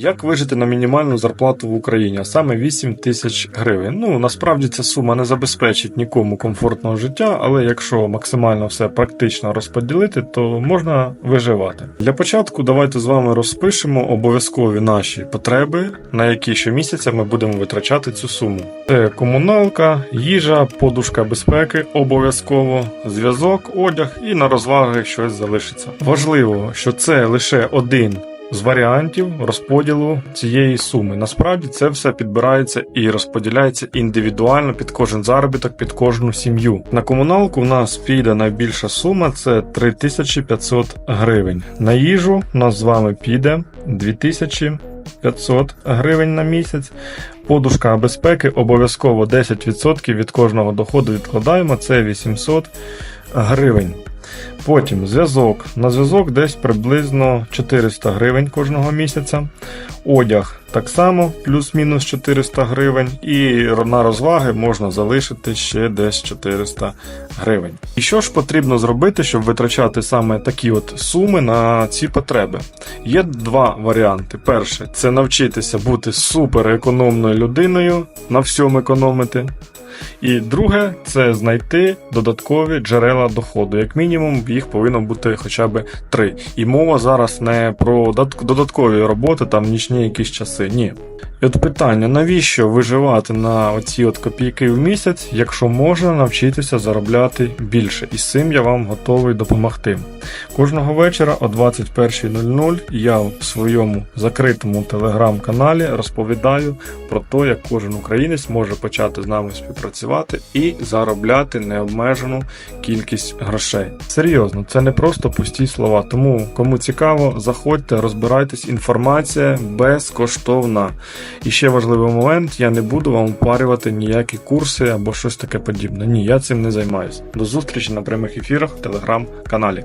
Як вижити на мінімальну зарплату в Україні, а саме 8 тисяч гривень? Ну насправді ця сума не забезпечить нікому комфортного життя, але якщо максимально все практично розподілити, то можна виживати. Для початку давайте з вами розпишемо обов'язкові наші потреби, на які щомісяця ми будемо витрачати цю суму. Це комуналка, їжа, подушка безпеки, обов'язково, зв'язок, одяг і на розваги щось залишиться. Важливо, що це лише один з варіантів розподілу цієї суми. Насправді це все підбирається і розподіляється індивідуально під кожен заробіток, під кожну сім'ю. На комуналку у нас піде найбільша сума це 3500 гривень. На їжу у нас з вами піде 2500 гривень на місяць. Подушка безпеки обов'язково 10% від кожного доходу відкладаємо, це 800 гривень. Потім зв'язок. На зв'язок десь приблизно 400 гривень кожного місяця. Одяг так само, плюс-мінус 400 гривень. І на розваги можна залишити ще десь 400 гривень. І що ж потрібно зробити, щоб витрачати саме такі от суми на ці потреби? Є два варіанти. Перше, це навчитися бути супер економною людиною, на всьому економити. І друге це знайти додаткові джерела доходу. Як мінімум, їх повинно бути хоча б три. І мова зараз не про додаткові роботи, там нічні якісь часи. Ні. І от питання: навіщо виживати на оці от копійки в місяць, якщо можна навчитися заробляти більше? І з цим я вам готовий допомогти. Кожного вечора о 21.00 я в своєму закритому телеграм-каналі розповідаю про те, як кожен українець може почати з нами співпрацювати і заробляти необмежену кількість грошей. Серйозно, це не просто пусті слова. Тому кому цікаво, заходьте, розбирайтесь. Інформація безкоштовна. І ще важливий момент: я не буду вам впарювати ніякі курси або щось таке подібне. Ні, я цим не займаюся. До зустрічі на прямих ефірах в телеграм-каналі.